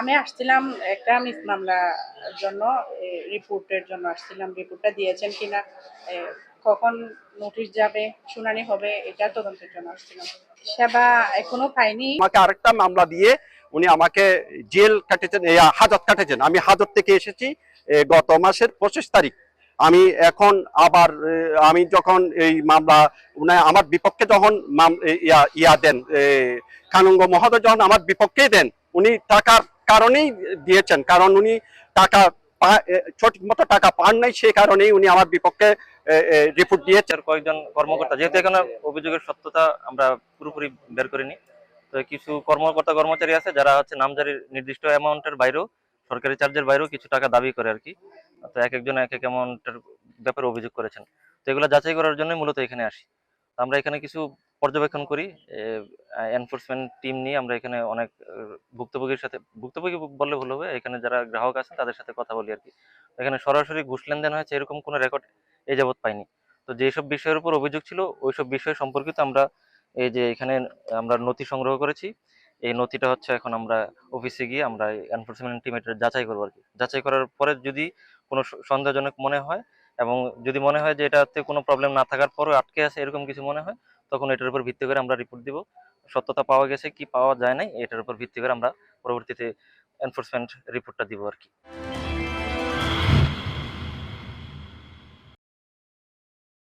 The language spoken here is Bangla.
আমি আসছিলাম একটা মিস মামলার জন্য রিপোর্টের জন্য আসছিলাম। রিপোর্টটা দিয়েছেন কিনা কখন নোটিশ যাবে, শুনানি হবে, এটা তদন্তের জন্য আসছিলাম। সেবা এখনও পাইনি। আমাকে আরেকটা মামলা দিয়ে উনি আমাকে জেল কাটেছেন হাজত কাটেছেন। আমি হাজত থেকে এসেছি গত মাসের পঁচিশ তারিখ। আমি এখন আবার আমি যখন এই মামলা আমার বিপক্ষে যখন ইয়া দেন কানুঙ্গ মহোদয় যখন আমার বিপক্ষেই দেন, উনি টাকার কারণেই দিয়েছেন, কারণ উনি টাকা সঠিক মতো টাকা পান নাই, সেই কারণেই উনি আমার বিপক্ষে রিপোর্ট দিয়েছেন। কয়েকজন কর্মকর্তা, যেহেতু এখানে অভিযোগের সত্যতা আমরা পুরোপুরি বের করিনি, তো কিছু কর্মকর্তা কর্মচারী আছে যারা হচ্ছে নামজারির নির্দিষ্ট অ্যামাউন্টের বাইরেও, সরকারি চার্জের বাইরেও কিছু টাকা দাবি করে আর কি। তো এক একজন এক এক অ্যামাউন্টের ব্যাপারে অভিযোগ করেছেন। তো এগুলো যাচাই করার জন্য মূলত এখানে আসি। আমরা এখানে কিছু পর্যবেক্ষণ করি এনফোর্সমেন্ট টিম নিয়ে আমরা এখানে অনেক ভুক্তভোগীর সাথে, ভুক্তভোগী বললে ভুল হবে, এখানে যারা গ্রাহক আছে তাদের সাথে কথা বলি আর কি এখানে সরাসরি ঘুষ লেনদেন হয়েছে এরকম কোনো রেকর্ড এই যাবৎ পাইনি। তো যেসব বিষয়ের উপর অভিযোগ ছিল, ওইসব বিষয় সম্পর্কিত আমরা, এই যে এখানে আমরা নথি সংগ্রহ করেছি, এই নথিটা হচ্ছে এখন আমরা অফিসে গিয়ে আমরা এনফোর্সমেন্ট টিম এটা যাচাই করব আর কি যাচাই করার পরে যদি কোনো সন্দেহজনক মনে হয় এবং যদি মনে হয় যে এটাতে কোনো প্রবলেম না থাকার পরেও আটকে আছে এরকম কিছু মনে হয় তখন এটার উপর ভিত্তি করে আমরা রিপোর্ট দিব। সত্যতা পাওয়া গেছে কি পাওয়া যায় নাই, এটার উপর ভিত্তি করে আমরা পরবর্তীতে এনফোর্সমেন্ট রিপোর্টটা দিব আর কি।